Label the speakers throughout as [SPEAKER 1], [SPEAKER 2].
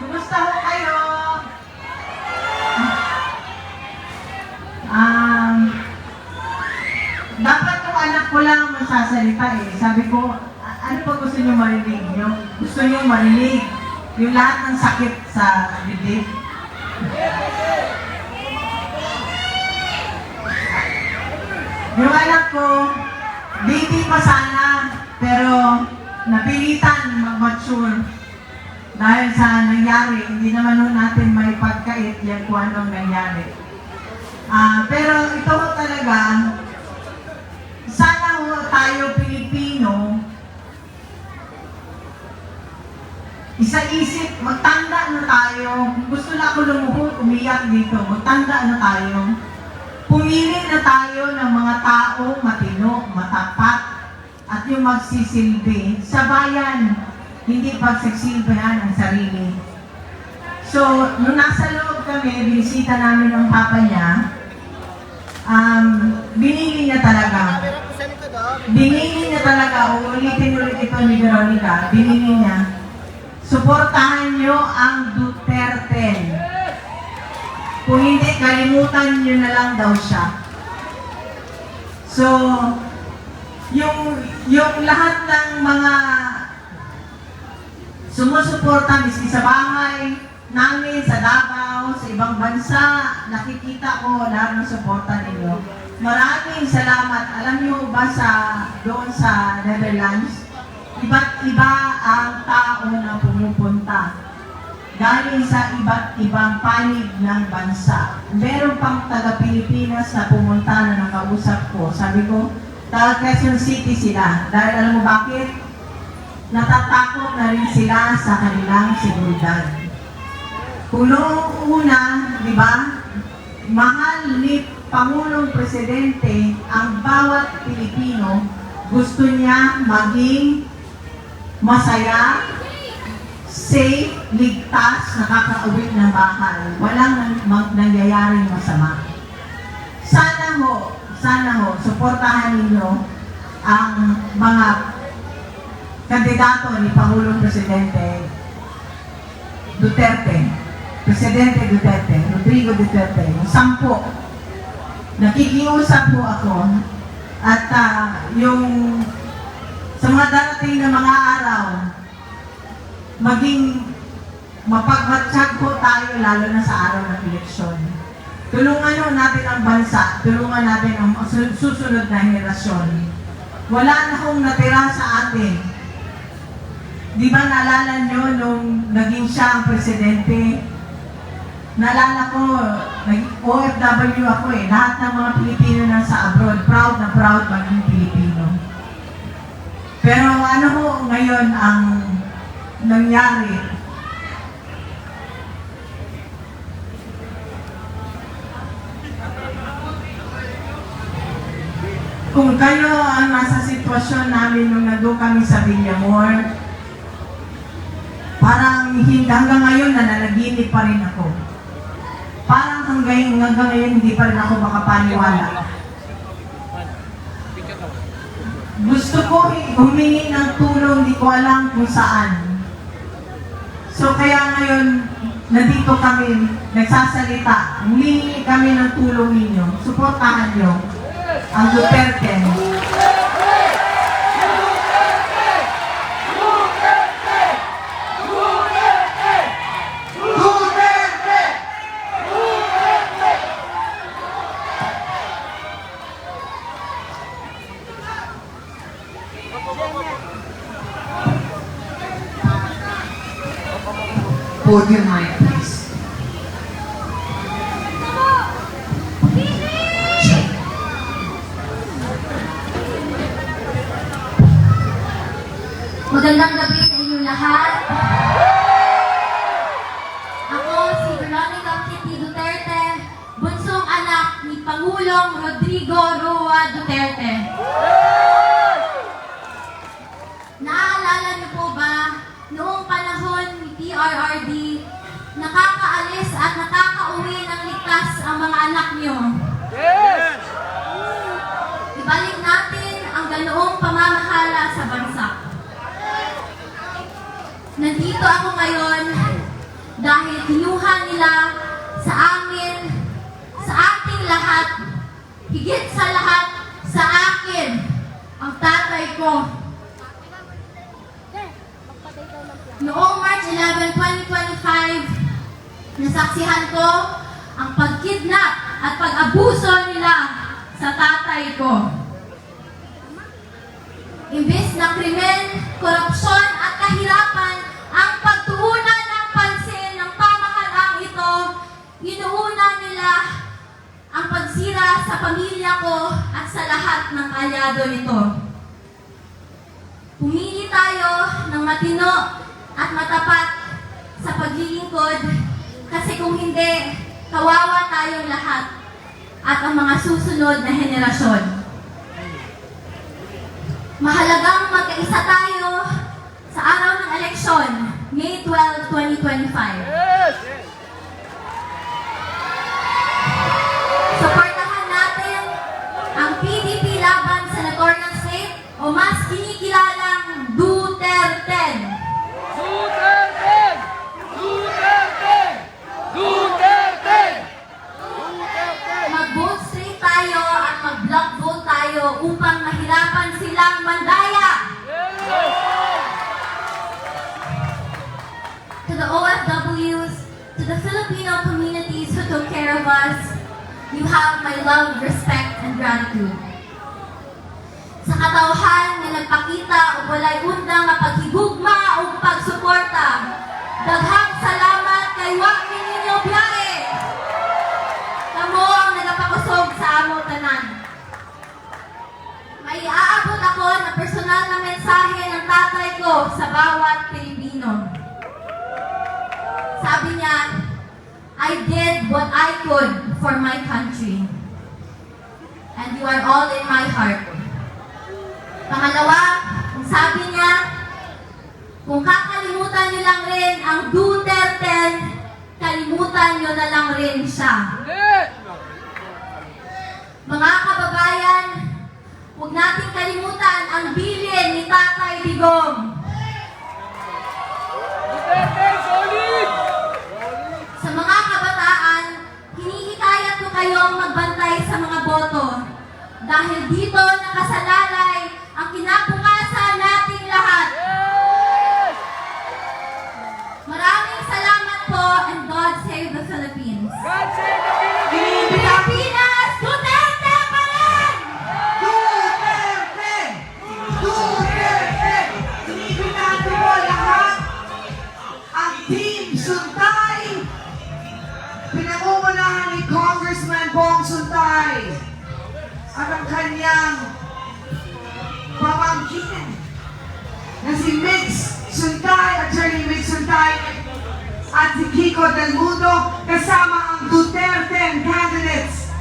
[SPEAKER 1] Kumusta ho kayo? Um, dapat yung anak ko lang magsasalita eh. Sabi ko, ano pa gusto nyo marinig? Yung, gusto nyo marinig yung lahat ng sakit sa bibig. Yung anak ko, baby pa sana, pero napilitan mag-mature. Dahil sa nangyari, hindi naman nun natin may pagkait yan kung anong nangyari. Ah, pero ito talaga, sana ho tayo Pilipino, isa-isip, magtanda na tayo. Gusto na ako lumuhod, umiyak dito, magtanda na tayo. Pumili na tayo ng mga tao matino, matapat, at yung magsisilbi sa bayan, hindi pagsasilbihan ang sarili. So, nung nasa loob kami, binisita namin ang papa niya, um, binili niya talaga. Binili niya talaga, uulitin ulit ito ni Veronica, binili niya. Suportahan niyo ang Duterte. Kung hindi, kalimutan niyo na lang daw siya. So, yung, yung lahat ng mga sumusuporta miski sa bahay namin, sa Davao, sa ibang bansa, nakikita ko lahat ng suporta ninyo. Maraming salamat. Alam niyo ba sa doon sa Netherlands, iba't iba ang tao na pumupunta. Galing sa iba't ibang panig ng bansa. Meron pang taga-Pilipinas na pumunta na nakausap ko. Sabi ko, taga Quezon City sila. Dahil alam mo bakit? Natatakot na rin sila sa kanilang seguridad. Kung una, di ba, mahal ni Pangulong Presidente ang bawat Pilipino, gusto niya maging masaya, safe, ligtas, nakakauwi ng bahay. Walang nangyayaring masama. Sana ho, sana ho, suportahan ninyo ang mga kandidato ni Pangulong Presidente Duterte, Presidente Duterte, Rodrigo Duterte, yung sampo. Nakikiusap po ako at ah, yung sa mga darating na mga araw, maging mapagmatsyag po tayo lalo na sa araw ng eleksyon. Tulungan ho natin ang bansa, tulungan natin ang su- susunod na henerasyon. Wala na hong natira sa atin Di ba naalala nyo nung naging siya ang presidente? Naalala ko, nag- OFW ako eh. Lahat ng mga Pilipino na sa abroad, proud na proud maging Pilipino. Pero ano ho ngayon ang nangyari? Kung kayo ang nasa sitwasyon namin nung nandun kami sa Villamor, parang hanggang ngayon nananaginip pa rin ako. Parang hanggang, hanggang ngayon hindi pa rin ako makapaniwala. Gusto ko humingi ng tulong, hindi ko alam kung saan. So kaya ngayon, nandito kami, nagsasalita, humingi kami ng tulong ninyo, suportahan nyo ang Duterte. Podium mic, please. Check.
[SPEAKER 2] Magandang gabi sa inyong lahat. Ako si Veronica Kitty Duterte, bunsong anak ni Pangulong Rodrigo Roa Duterte. Naaalala niyo po ba, noong panahon ni PRRD, nakakaalis at nakakauwi ng ligtas ang mga anak niyo? Ibalik natin ang ganoong pamamahala sa bansa. Nandito ako ngayon dahil kinuha nila sa amin, sa ating lahat, higit sa lahat, sa akin, ang tatay ko. Noong March 11, 2025, nasaksihan ko ang pagkidnap at pag-abuso nila sa tatay ko. Imbis na krimen, korupsyon at kahirapan ang pagtuunan ng pansin ng pamahalaang ito, inuuna nila ang pagsira sa pamilya ko at sa lahat ng kalyado nito. Pumili tayo ng matino at matapat sa paglilingkod kasi kung hindi, kawawa tayong lahat at ang mga susunod na henerasyon. Mahalagang magkaisa tayo sa araw ng eleksyon, May 12, 2025. Suportahan natin ang PDP laban sa Senatorial State o mas kinikilalang you have my love, respect, and gratitude. Sa katauhan na nagpakita o walay undang nga paghigugma o pagsuporta, daghang salamat kay Waki ninyo biyahe. Kamo ang nagapakusog sa amo tanan. May aabot ako na personal na mensahe ng tatay ko sa bawat Pilipino. Sabi niya, I did what I could for my country. And you are all in my heart. Pangalawa, ang sabi niya, kung kakalimutan niyo lang rin ang Duterte, kalimutan niyo na lang rin siya. Mga kababayan, huwag nating kalimutan ang bilin ni Tatay Digong.
[SPEAKER 3] Duterte, solid!
[SPEAKER 2] Sa mga kabataan, hinihikayat ko kayong magbantay sa mga boto. Dahil dito nakasalalay ang kinabukasan
[SPEAKER 4] kanyang pamangkin na si Mix Suntay, Attorney Mix Suntay at si Kiko Del Mundo kasama ang Duterte candidates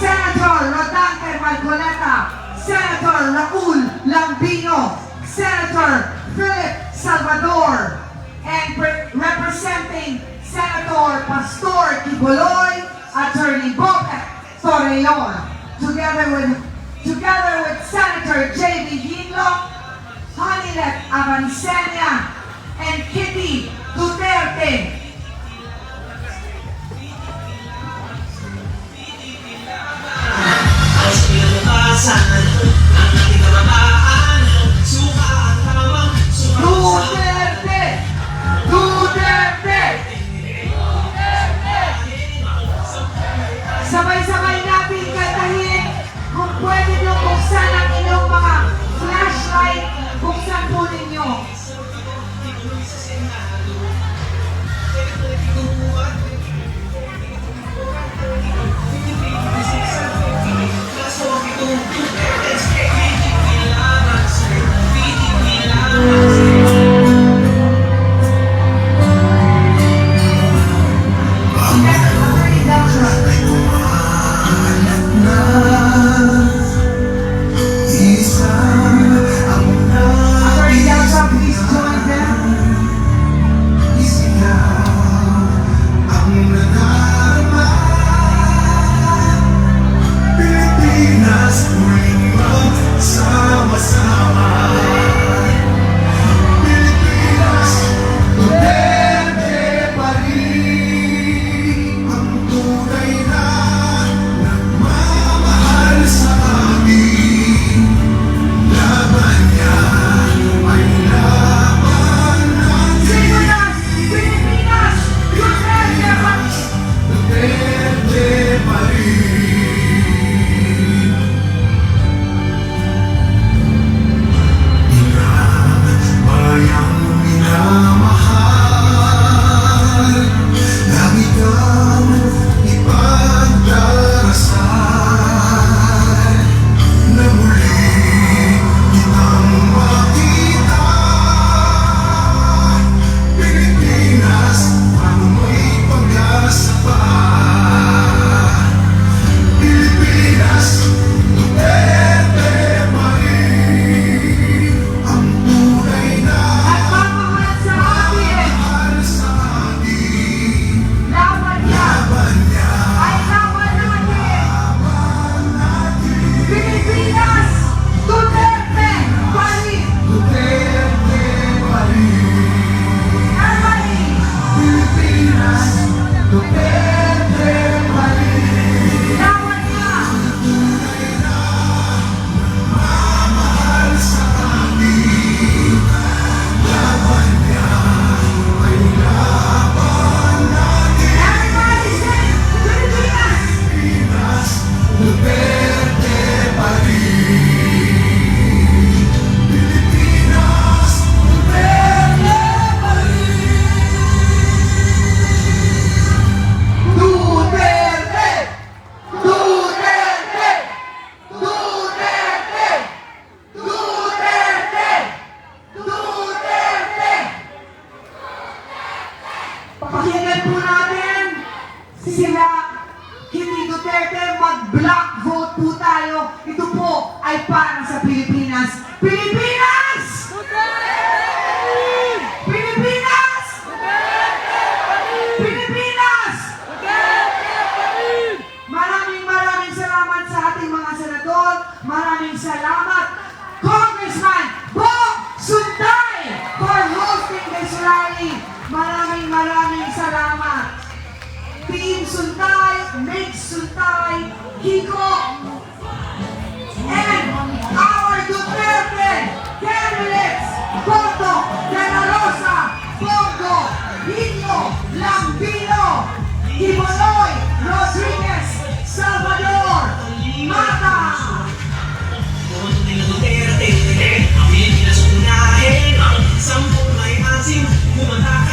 [SPEAKER 4] Senator Rodante Marcoleta, Senator Raul Lambino, Senator Philip Salvador, and pre- representing Senator Pastor Kiboloy, Attorney Bob Torreon, together with together with Senator J.B. Yinlo, Hanilet Avancenia, and Kitty Duterte.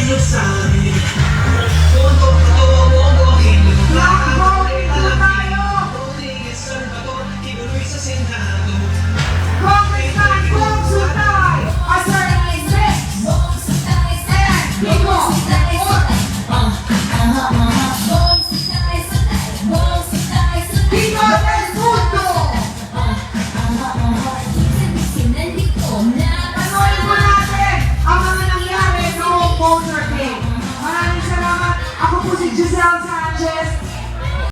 [SPEAKER 4] dançar.